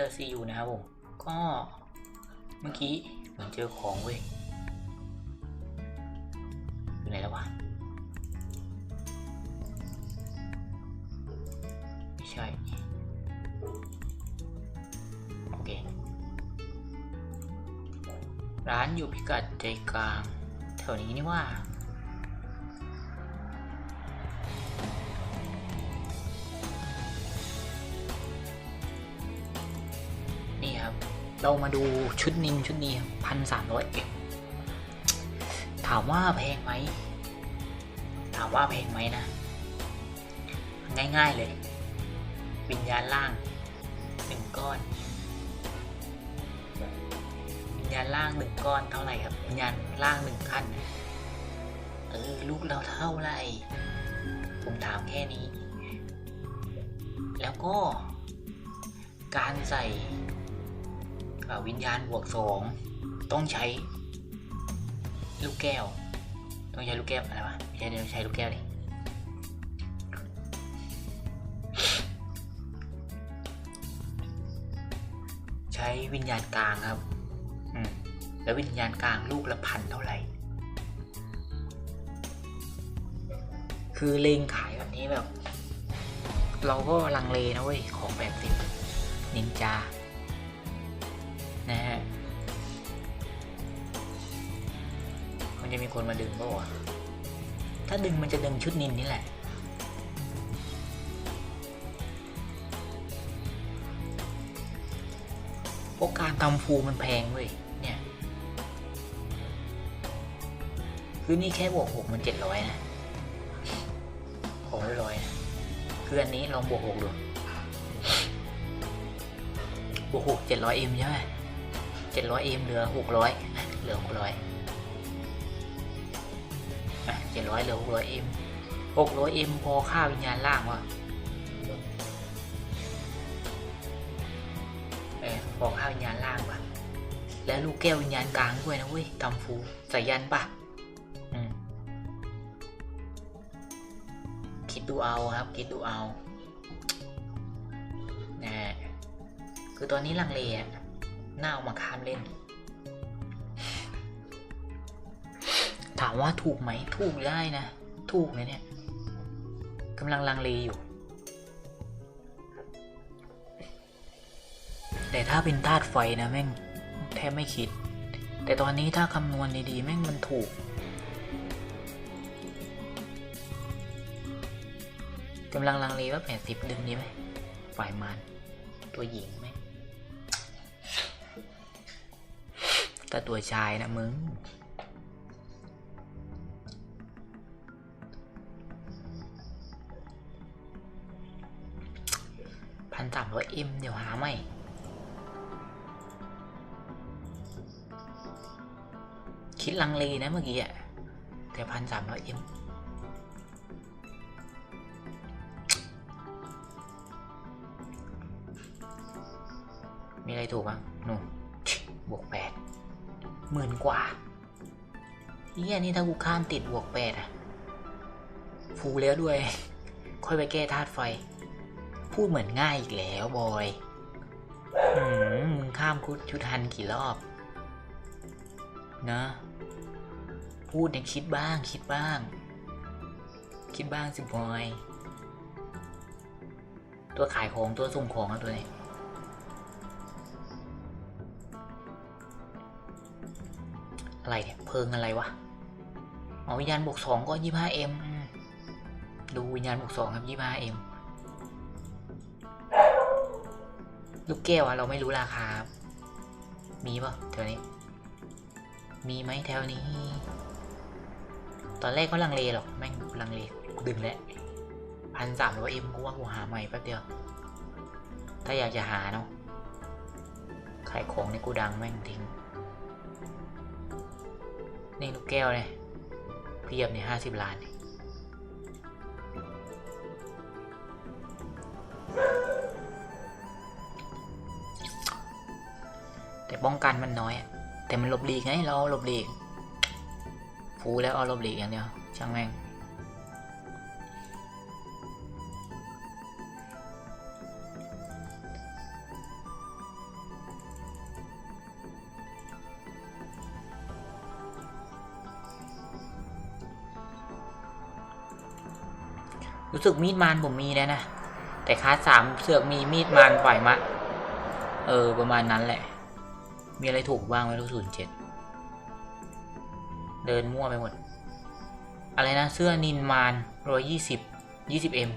อร์ซีอูนะครับผม ก็เมื่อกี้เหมือนเจอของเว้ย อยู่ไหนแล้ววะ ไม่ใช่ โอเค ร้านอยู่พิกัดใจกลาง แถวนี้นี่ว่า เรามาดูชุดนินชุดนี้พันสามร้อยเอ็ถามว่าแพงไหม ถามว่าแพงไหมนะ ง่ายๆเลย วิญญาณล่างหนึ่งก้อน วิญญาณล่างหนึ่งก้อนเท่าไหร่ครับ วิญญาณล่างหนึ่งขั้น เออ ลูกเราเท่าไหร่ ผมถามแค่นี้ แล้วก็ การใส่ วิญญาณบวกสองต้องใช้ลูกแก้ว ต้องใช้ลูกแก้วอะไรวะไม่ใช่เดี๋ยวใช้ลูกแก้วดิใช้วิญญาณกลางครับอืมแล้ววิญญาณกลางลูกละพันเท่าไหร่ คือเลงขายแบบนี้แบบ เราก็ลังเลนะเว้ยของแบบสิบนินจา นะฮะ มันจะมีคนมาดึงป่าวะถ้าดึงมันจะดึงชุดนินนี่แหละเพราะการทำฟูมันแพงเว้ย เนี่ย คือนี่แค่บวกหกมันเจ็ดร้อยนะของร้อยนะ คืออันนี้ลองบวกหกดูบวกหกเจ็ดร้อยเอ็มใช่ไหม เจ็ดร้อยเอ็มเหลือหกร้อยเหลือหกร้อยอะเจ็ดร้อยเหลือหกร้อยเอ็มหกร้อยเอ็มพอค่าวิญญาณล่างวะเออพอค่าวิญญาณล่างปะแล้วลูกแก้ววิญญาณกลางด้วยนะเว้ยทำฟูใส่ยันปะคิดดูเอาครับ คิดดูเอานะคือตอนนี้ลังเลอะ น่าเอามาข้ามเล่น ถามว่าถูกไหมถูกได้นะ ถูกเลยเนี่ยกำลังลังเลอยู่ แต่ถ้าเป็นธาตุไฟนะแม่งแทบไม่คิด แต่ตอนนี้ถ้าคำนวณดีๆแม่งมันถูกกำลังลังเลว่าแปดสิบดึงดีไหมฝ่ายมารตัวหญิง ไหมแต่ตัวชายนะมึง พันสามร้อยเอ็มเดี๋ยวหาใหม่คิดลังเลนะเมื่อกี้อะแต่พันสามร้อยเอ็มมีอะไรถูกบ้างนู่นบวกแปด หมื่นกว่าเฮียนี่ถ้ากูข้ามติดบวกแปดอะฟูแล้วด้วย ค่อยไปแก้ธาตุไฟ พูดเหมือนง่ายอีกแล้วบอยอืมมึงข้ามคุดชุดทันกี่รอบ นะ พูดเนี่ยคิดบ้าง คิดบ้าง คิดบ้างสิบอย ตัวขายของตัวส่งของอะตัวนี้ อะไรเนี่ยเพิงอะไรวะอ๋อวิญญาณบวกสองก็ยี่ห้าเอ็มดูวิญญาณบวกสองครับยี่ห้าเอ็มลูกแก้วอะเราไม่รู้ราคาครับมีป่ะแถวนี้ มีไหมแถวนี้ ตอนแรกก็ลังเลหรอก แม่งลังเล ดึงแล้วพันสามร้อยเอ็มกูว่ากูหาใหม่แป๊บเดียว ถ้าอยากจะหาเนาะ ขายของในกูดังแม่งทิ้ง นี่ลูกแก้วเนี่ยเพียบในห้าสิบล้านเนี่ยแต่ป้องกันมันน้อย แต่มันหลบหลีกไงเราหลบหลีกฟูแล้วเอาหลบหลีกอย่างเดียวช่างแม่ง รู้สึกมีดมารผมมีแล้วนะ แต่คาสามเสือกมีมีดมารปล่อยมะ เออ ประมาณนั้นแหละ มีอะไรถูกบ้างไม่รู้ศูนย์เจ็ดเดินมั่วไปหมด อะไรนะ เสื้อนินมานร้อยยี่สิบยี่สิบเอ็ม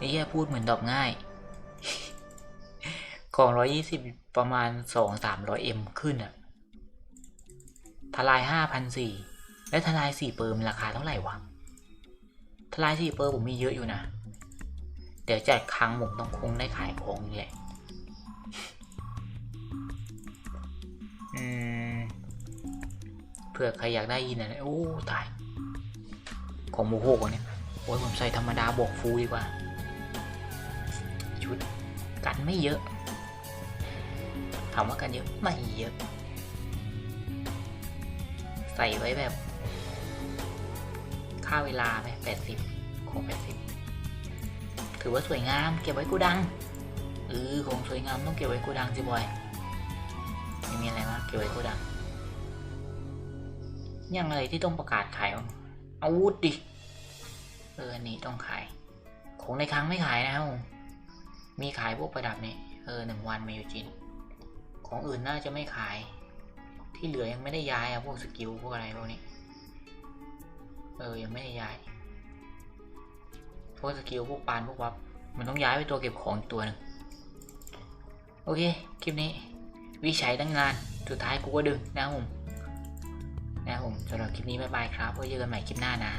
นี่แค่พูดเหมือนตอบง่าย ของร้อยยี่สิบประมาณสองสามร้อยเอ็มขึ้นอะทลายห้าพันสี่และทลายสี่เปอร์มันราคาเท่าไหร่วะ ทลายสี่เปอร์ผมมีเยอะอยู่นะ เดี๋ยวจัดครั้งผมต้องคงได้ขายของนี่แหละเผื่อใครอยากได้ยินอะไรโอ้ตาย ของโมโหกว่าเนี่ย โอ้ยผมใส่ธรรมดาบวกฟูดีกว่า ชุดกันไม่เยอะถามว่ากันเยอะไม่เยอะ ใส่ไว้แบบ ค่าเวลาไหมแปดสิบ ของแปดสิบถือว่าสวยงามเก็บไว้กูดังเออของสวยงามต้องเก็บไว้กูดังสิบอยไม่มีอะไรมากเก็บไว้กูดังยังอะไรที่ต้องประกาศขายบ้าอาวุธดิเออนนี้ต้องขายของในครั้งไม่ขายนะครับมมีขายพวกประดับนี่เออหนึ่งวันมาอยู่จินของอื่นน่าจะไม่ขาย ที่เหลือยังไม่ได้ย้ายอะพวกสกิลพวกอะไรพวกนี้ เออยังไม่ได้ย้าย พวกสกิลพวกปานพวกวับมันต้องย้ายไปตัวเก็บของตัวหนึ่งโอเค คลิปนี้วิชัยตั้งงาน สุดท้ายกูก็ดึงนะผมนะผมสำหรับคลิปนี้บ๊ายบายครับไว้เจอกันใหม่คลิปหน้านะ